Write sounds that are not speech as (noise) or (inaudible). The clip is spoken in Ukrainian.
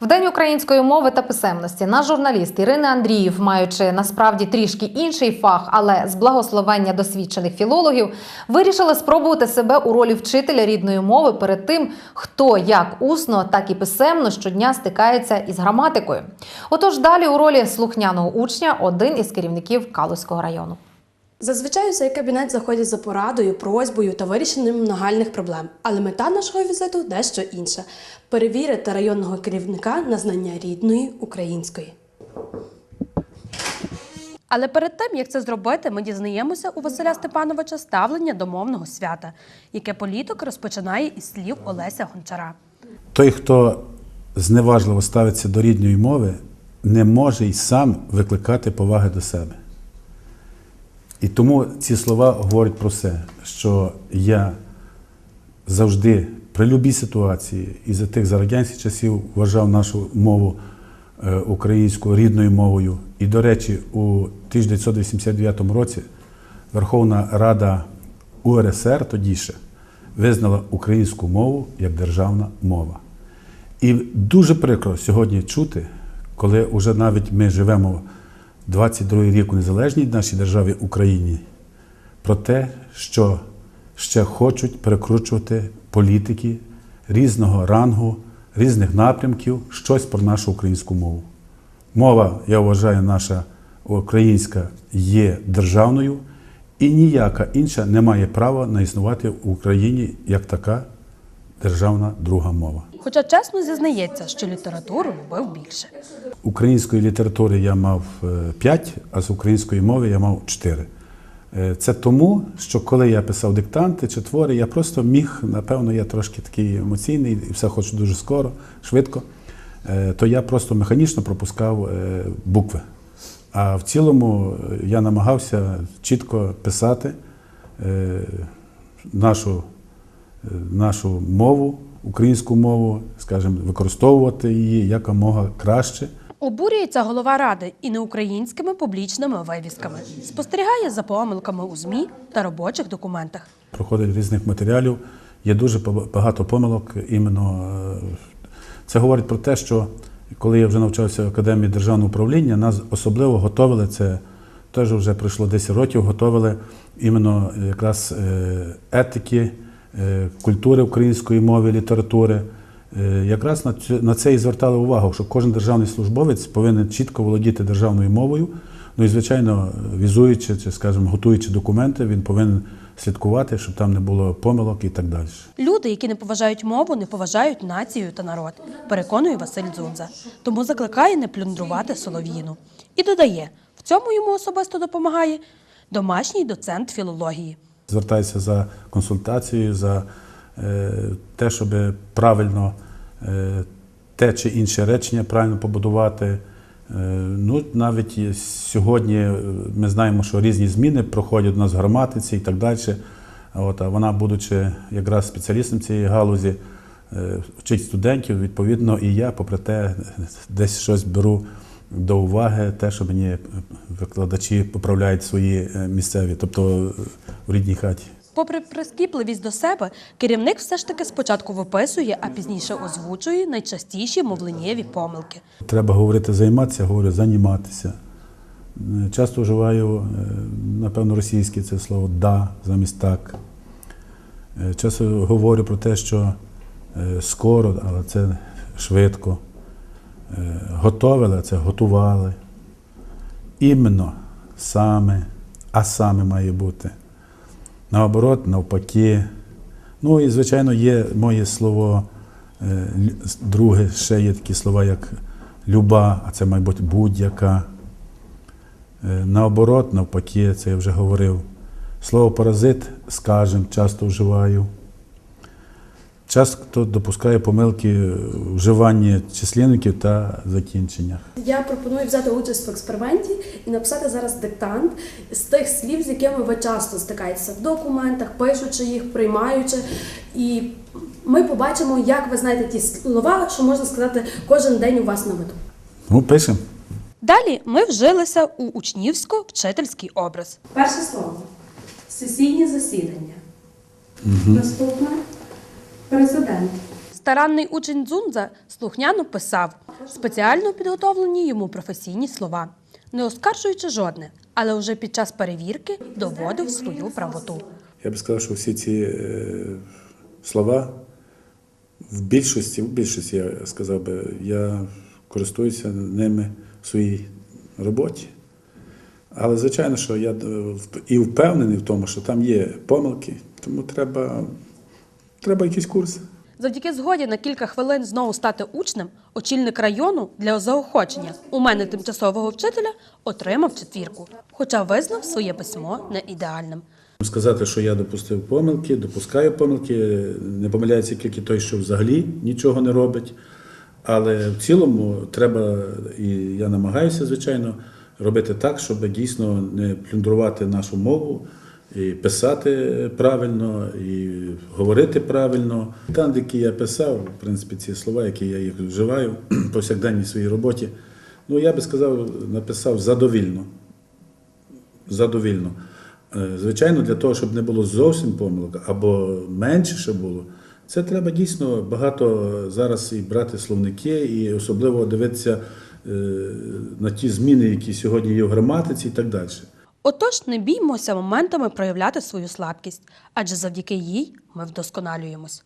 В День української мови та писемності наш журналіст Ірина Андріїв, маючи насправді трішки інший фах, але з благословення досвідчених філологів, вирішила спробувати себе у ролі вчителя рідної мови перед тим, хто як усно, так і писемно щодня стикається із граматикою. Отож, далі у ролі слухняного учня один із керівників Калузького району. Зазвичай у цей кабінет заходять за порадою, просьбою та вирішенням нагальних проблем. Але мета нашого візиту дещо інша перевірити районного керівника на знання рідної української. Але перед тим, як це зробити, ми дізнаємося у Василя Степановича ставлення до мовного свята, яке політик розпочинає із слів Олеся Гончара. Той, хто зневажливо ставиться до рідної мови, не може й сам викликати поваги до себе. І тому ці слова говорять про все, що я завжди при будь-якій ситуації і за тих за радянських часів вважав нашу мову е, українською рідною мовою. І, до речі, у 1989 році Верховна Рада УРСР тоді ще визнала українську мову як державна мова. І дуже прикро сьогодні чути, коли вже навіть ми живемо 22 рік у незалежній нашій державі Україні, про те, що ще хочуть перекручувати політики різного рангу, різних напрямків, щось про нашу українську мову. Мова, я вважаю, наша українська є державною, і ніяка інша не має права на існувати в Україні як така державна друга мова. Хоча чесно зізнається, що літературу любив більше. Української літератури я мав 5, а з української мови я мав 4. Це тому, що коли я писав диктанти чи твори, я просто міг, напевно, я трошки такий емоційний і все хочу дуже скоро, швидко, е, то я просто механічно пропускав е, букви. А в цілому е, я намагався чітко писати е, нашу, е, нашу мову, українську мову, скажімо, використовувати її якомога краще. Обурюється голова ради і неукраїнськими публічними вивісками. Спостерігає за помилками у ЗМІ та робочих документах. проходить різних матеріалів. Є дуже багато помилок. Іменно е, це говорить про те, що коли я вже навчався в академії державного управління, нас особливо готовили це. Теж вже пройшло 10 років, готовили іменно якраз е, етики, культури української мови, літератури. Е, Якраз на це і звертали увагу, що кожен державний службовець повинен чітко володіти державною мовою. Ну і, звичайно, візуючи чи, скажімо, готуючи документи, він повинен слідкувати, щоб там не було помилок і так далі. Люди, які не поважають мову, не поважають націю та народ, переконує Василь Дзунза. Тому закликає не плюндрувати солов'їну. І додає, в цьому йому особисто допомагає домашній доцент філології. Звертаюся за консультацією, за е, те, щоб правильно е, те чи інше речення правильно побудувати. Е, ну, навіть сьогодні ми знаємо, що різні зміни проходять у нас в граматиці і так далі. От, а вона, будучи якраз спеціалістом цієї галузі, вчить студентів, відповідно, і я, попри те, десь щось беру до уваги, те, що мені викладачі поправляють свої е, місцеві, тобто е, в рідній хаті. Попри прискіпливість до себе, керівник все ж таки спочатку виписує, а пізніше озвучує найчастіші мовленнєві помилки. Треба говорити займатися, говорю займатися. Е, Часто вживаю, напевно, російське це слово да замість так. Часто говорю про те, що скоро, але це швидко. Готовили, це готували. Іменно саме, а саме має бути. Наоборот, навпаки. Ну і, звичайно, є моє слово е, друге, ще є такі слова, як люба, а це, мабуть, будь-яка. Е, Наоборот, навпаки, це я вже говорив. Слово паразит, скажем, часто вживаю. Часто допускаю помилки в вживанні числівників та закінченнях. Я пропоную взяти участь в експерименті і написати зараз диктант з тих слів, з якими ви часто стикаєтеся в документах, пишучи їх, приймаючи. І ми побачимо, як ви знаєте ті слова, що можна сказати кожен день у вас на виду. Ну, пишемо. Далі ми вжилися у учнівсько-вчительський образ. Перше слово сесійні засідання. Наступне президент. Старанний учень Дзунза слухняно писав спеціально підготовлені йому професійні слова, не оскаржуючи жодне, але вже під час перевірки доводив свою правоту. Я би сказав, що всі ці е, слова в більшості, в більшості, я сказав би, я користуюся ними в своїй роботі. Але звичайно, що я е, і впевнений в тому, що там є помилки, тому треба, треба якийсь курс. Завдяки згоді на кілька хвилин знову стати учнем, очільник району для заохочення у мене тимчасового вчителя отримав четвірку, хоча визнав своє письмо не ідеальним. Сказати, що я допустив помилки, допускаю помилки, не помиляється тільки той, що взагалі нічого не робить. Але в цілому треба, і я намагаюся, звичайно, робити так, щоб дійсно не плюндрувати нашу мову, і писати правильно, і говорити правильно. Там, які я писав, в принципі, ці слова, які я їх вживаю (clears throat) в повсякденній своїй роботі, ну я би сказав, написав задовільно задовільно. Е, Звичайно, для того, щоб не було зовсім помилок або менше ще було, це треба дійсно багато зараз і брати словники, і особливо дивитися е, на ті зміни, які сьогодні є в граматиці і так далі. Отож, не біймося моментами проявляти свою слабкість, адже завдяки їй ми вдосконалюємось.